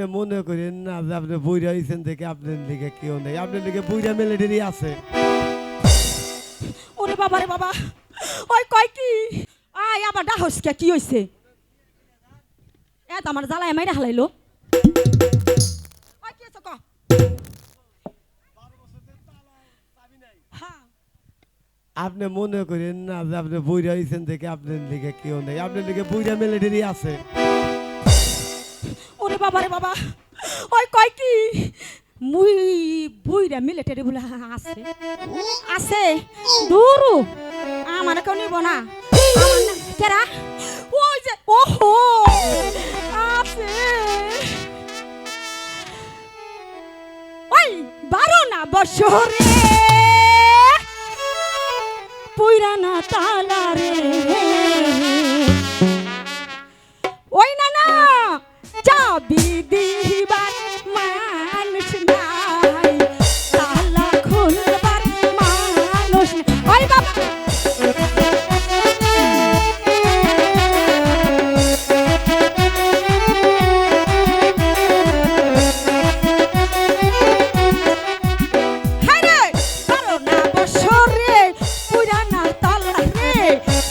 আপনি বুইরা হইছেন দেখে আপনার লিগে কেউ নেই। আপনার লিগে বুইরা মিলিটারি আছে। ওরে বাবা রে বাবা ওই কয় কি? আয় আবার ডাহস কে কি হইছে? এ তো আমার জ্বালায় মাইরা হালাইলো। ওই কি হইছে ক হ্যাঁ। আপনি মনে করেন না যে আপনি বুইরা হইছেন দেখে আপনার লিগে কেউ নেই। আপনার লিগে বুইরা মিলিটারি আছে। ওরে বাবা রে বাবা। ওই কয় কি মুই বুইরা মিলিটারি বলে, আছে। আছে। দূরু। আমার কেউ নিব না। না। কেরা? ওই যে, ওহো। আছে। ওই, বারো না বছরে। পুরানা তালা রে।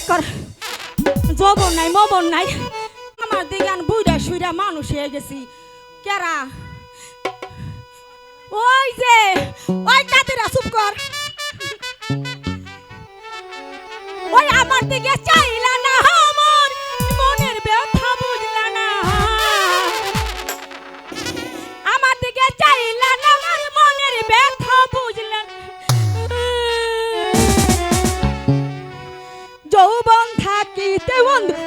কর জবন নাই মবন নাই। আমার দিকে বুইরা সুইরা মানুষ হয়ে গেছি। কেরা? ওই যে, ওই কাতিরা চুপ কর। ওই আমার দিকে চাইলা day one.